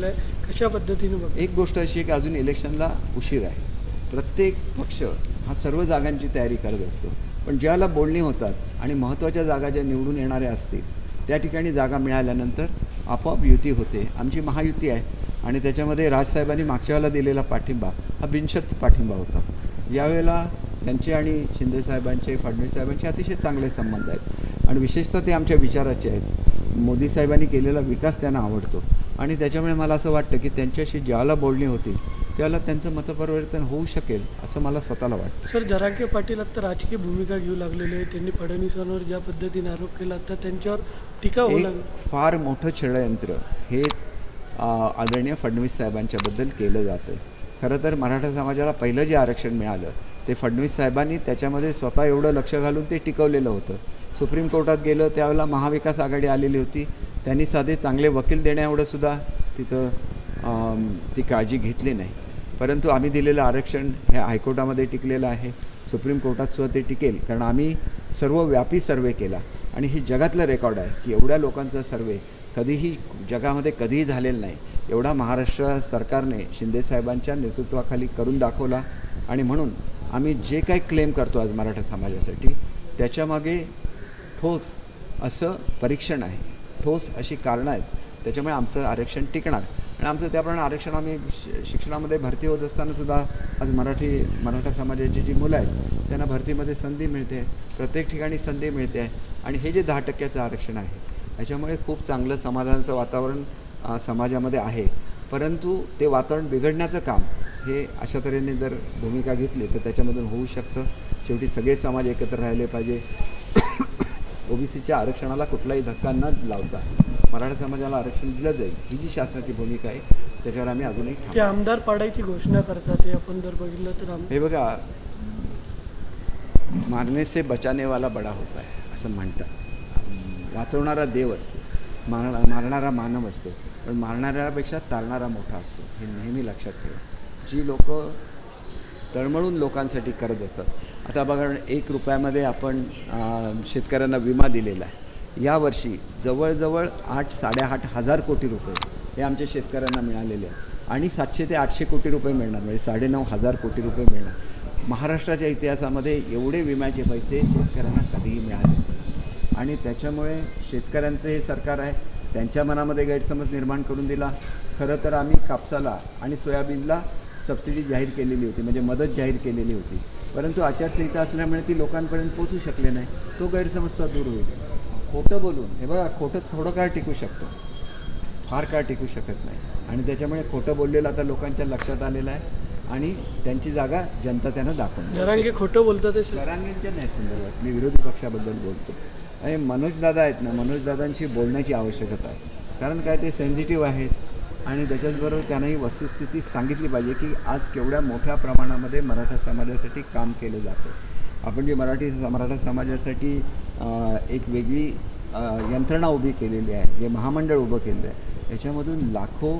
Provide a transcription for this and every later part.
लागलेला आहे कशा पद्धतीने बघ. एक गोष्ट अशी आहे की अजून इलेक्शनला उशीर आहे. प्रत्येक पक्ष हा सर्व जागांची तयारी करत असतो. पण ज्याला बोलणी होतात आणि महत्त्वाच्या जागा ज्या निवडून येणाऱ्या असतील त्या ठिकाणी जागा मिळाल्यानंतर आपोआप युती होते. आमची महायुती आहे आणि त्याच्यामध्ये राजसाहेबांनी मागच्या वेळेला दिलेला पाठिंबा हा बिनशर्त पाठिंबा होता. यावेळेला त्यांचे आणि शिंदेसाहेबांचे फडणवीस साहेबांचे अतिशय चांगले संबंध आहेत. आणि विशेषतः ते आमच्या विचाराचे आहेत. मोदी साहेबांनी केलेला विकास त्यांना आवडतो. आणि त्याच्यामुळे मला असं वाटतं की त्यांच्याशी ज्यावेळेला बोलणी होतील त्यावेळेला त्यांचं मतपरिवर्तन होऊ शकेल असं मला स्वतःला वाटतं. सर जरांगे पाटील आता राजकीय भूमिका घेऊ लागलेले आहे त्यांनी फडणवीसांवर ज्या पद्धतीने आरोप केला तर त्यांच्यावर टीका होऊ फार मोठं षडयंत्र हे आदरणीय फडणवीस साहेबांच्याबद्दल केलं जातं खरं तर मराठा समाजाला पहिलं जे आरक्षण मिळालं ते फडणवीस साहेबांनी त्याच्यामध्ये स्वतः एवढं लक्ष घालून ते टिकवलेलं होतं. सुप्रीम कोर्टात गेलं त्यावेळेला महाविकास आघाडी आलेली होती. त्यांनी साधे चांगले वकील देण्या एवढं सुद्धा तिथं ती काळजी घेतली नाही. परंतु आम्ही दिलेलं आरक्षण हे हायकोर्टामध्ये टिकलेलं आहे. सुप्रीम कोर्टात सुद्धा ते टिकेल. कारण आम्ही सर्व व्यापी सर्वे केला. आणि हे जगातलं रेकॉर्ड आहे की एवढ्या लोकांचा सर्वे कधीही जगामध्ये कधीही झालेला नाही. एवढा महाराष्ट्र सरकारने शिंदेसाहेबांच्या नेतृत्वाखाली करून दाखवला. आणि म्हणून आम्ही जे काही क्लेम करतो आज मराठा समाजासाठी त्याच्यामागे ठोस असं परीक्षण आहे. ठोस अशी कारणं आहेत. त्याच्यामुळे आमचं आरक्षण टिकणार. आणि आमचं त्याप्रमाणे आरक्षण आम्ही शि- शिक्षणामध्ये भरती होत असतानासुद्धा आज मराठी मराठा समाजाची जी मुलं आहेत त्यांना भरतीमध्ये संधी मिळते. प्रत्येक ठिकाणी संधी मिळते. आणि हे जे दहा टक्क्याचं आरक्षण आहे याच्यामुळे खूप चांगलं समाधानाचं वातावरण समाजामध्ये आहे. परंतु ते वातावरण बिघडण्याचं काम हे अशा तऱ्हेने जर भूमिका घेतली तर त्याच्यामधून होऊ शकतं. शेवटी सगळे समाज एकत्र राहिले पाहिजे. ओबीसीच्या आरक्षणाला कुठलाही धक्का न लावता मराठा समाजाला आरक्षण दिलं जाईल ही जी शासनाची भूमिका आहे त्याच्यावर आम्ही अजूनही ते आमदार पाडायची घोषणा करतात हे आपण जर बघितलं तर हे बघा मारने से बचाने वाला बडा होता है असं म्हणतात. वाचवणारा देव असतो मार मारणारा मानव असतो पण मारणाऱ्यापेक्षा तारणारा मोठा असतो हे नेहमी लक्षात ठेवा. जी लोक तळमळून लोकांसाठी करत असतात आता बघा एक रुपयामध्ये आपण शेतकऱ्यांना विमा दिलेला आहे. यावर्षी जवळजवळ आठ साडेआठ हजार कोटी रुपये हे आमच्या शेतकऱ्यांना मिळालेले आहेत. आणि सातशे ते आठशे कोटी रुपये मिळणार म्हणजे साडेनऊ हजार कोटी रुपये मिळणार. महाराष्ट्राच्या इतिहासामध्ये एवढे विम्याचे पैसे शेतकऱ्यांना कधीही मिळाले आणि त्याच्यामुळे शेतकऱ्यांचं हे सरकार आहे त्यांच्या मनामध्ये गैरसमज निर्माण करून दिला. खरं तर आम्ही कापसाला आणि सोयाबीनला सबसिडी जाहीर केलेली होती म्हणजे मदत जाहीर केलेली होती. परंतु आचारसंहिता असल्यामुळे ती लोकांपर्यंत पोचू शकले नाही. तो गैरसमज सुद्धा दूर होईल. खोटं बोलून हे बघा खोटं थोडं काळ टिकू शकतो. फार काळ टिकू शकत नाही. आणि त्याच्यामुळे खोटं बोललेलं आता लोकांच्या लक्षात आलेलं आहे आणि त्यांची जागा जनता त्यांना दाखवून. जरांगे खोटं बोलतात जरांगींच्या नाही संदर्भात मी विरोधी पक्षाबद्दल बोलतो. आणि मनोज दादा आहेत ना मनोज दादांशी बोलण्याची आवश्यकता आहे. कारण काय ते सेन्सिटिव्ह आहेत. आणि त्याच्याचबरोबर त्यांनाही वस्तुस्थिती सांगितली पाहिजे की आज केवढ्या मोठ्या प्रमाणामध्ये मराठा समाजासाठी काम केलं जातं. आपण जे मराठी मराठा समाजासाठी एक वेगळी यंत्रणा उभी केलेली आहे जे महामंडळ उभं केलेलं आहे याच्यामधून लाखो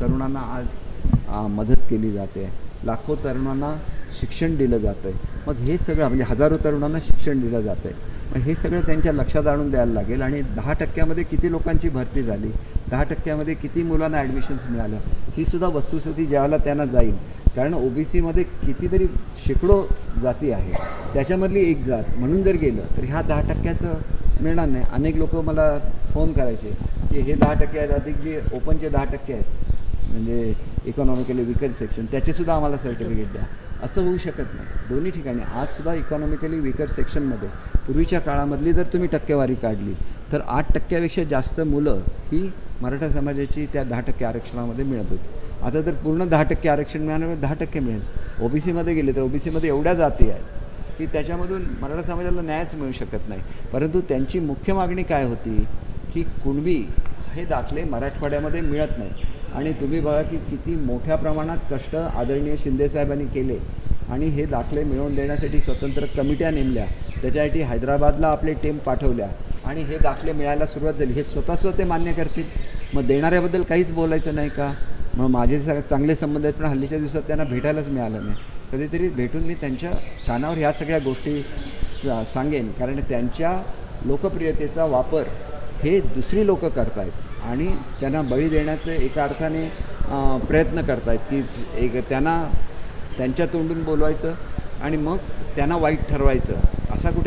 तरुणांना आज मदत केली जाते. लाखो तरुणांना शिक्षण दिलं जातं आहे मग हे सगळं म्हणजे हजारो तरुणांना शिक्षण दिलं जातं आहे मग हे सगळं त्यांच्या लक्षात आणून द्यायला लागेल आणि दहा टक्क्यामध्ये किती लोकांची भरती झाली? दहा टक्क्यामध्ये किती मुलांना ॲडमिशन्स मिळालं? ही सुद्धा वस्तुस्थिती ज्यावेळेला त्यांना जाईल. कारण ओबीसीमध्ये कितीतरी शेकडो जाती आहे त्याच्यामधली एक जात म्हणून जर गेलं तर ह्या दहा टक्क्याचं मिळणार नाही. अनेक लोक मला फोन करायचे की हे दहा टक्के आहेत अधिक जे ओपनचे दहा टक्के आहेत म्हणजे इकॉनॉमिकली विकर सेक्शन त्याचेसुद्धा आम्हाला सर्टिफिकेट द्या. असं होऊ शकत नाही. दोन्ही ठिकाणी. आजसुद्धा इकॉनॉमिकली विकर सेक्शनमध्ये पूर्वीच्या काळामधली जर तुम्ही टक्केवारी काढली तर आठ टक्क्यापेक्षा जास्त मुलं ही मराठा समाजाची त्या दहा टक्के आरक्षणामध्ये मिळत होती. आता तर पूर्ण दहा टक्के आरक्षण मिळाल्यामुळे दहा टक्के मिळेल. ओबीसीमध्ये गेले तर ओबीसीमध्ये एवढ्या जाती आहेत की त्याच्यामधून मराठा समाजाला न्यायच मिळू शकत नाही. परंतु त्यांची मुख्य मागणी काय होती की कुणबी हे दाखले मराठवाड्यामध्ये मिळत नाही. आणि तुम्ही बघा की किती मोठ्या प्रमाणात कष्ट आदरणीय शिंदेसाहेबांनी केले आणि हे दाखले मिळवून देण्यासाठी स्वतंत्र कमिट्या नेमल्या. त्याच्यासाठी हैदराबादला आपले टीम पाठवल्या. आणि हे दाखले मिळायला सुरुवात झाली. हे स्वतः स्वतः ते मान्य करतील. मग देणाऱ्याबद्दल काहीच बोलायचं नाही का? मग माझे चांगले संबंध आहेत पण हल्लीच्या दिवसात त्यांना भेटायलाच मिळालं नाही. कधीतरी भेटून मी त्यांच्या कानावर ह्या सगळ्या गोष्टी सांगेन. कारण त्यांच्या लोकप्रियतेचा वापर हे दुसरी लोक करतायत. आणि त्यांना बळी देण्याचे एका अर्थाने प्रयत्न करतायत की एक त्यांना त्यांच्या तोंडून बोलवायचं आणि मग त्यांना वाईट ठरवायचं. असा कुठे